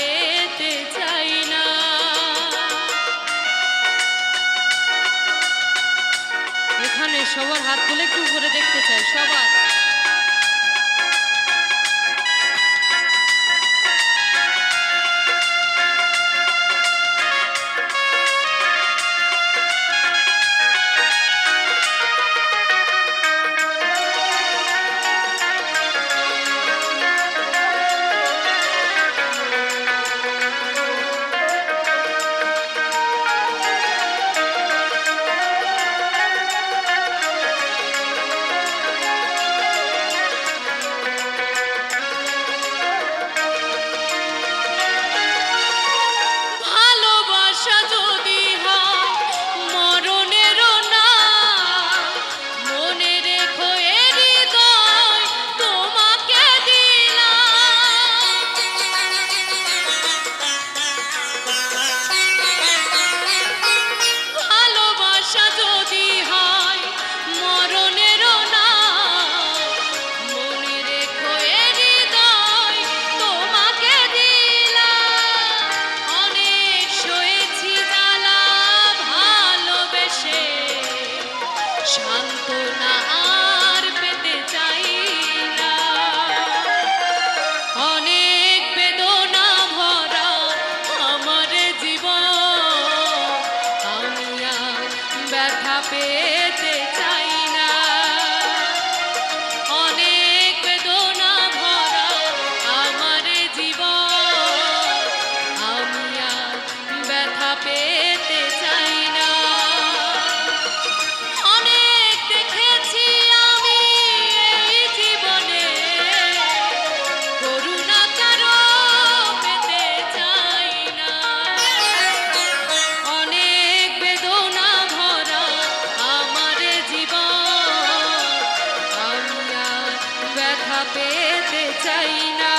যেতে চাই না। এখানে সবার হাতগুলো একটু উপরে দেখতে চাই সবার। ペペチいイナ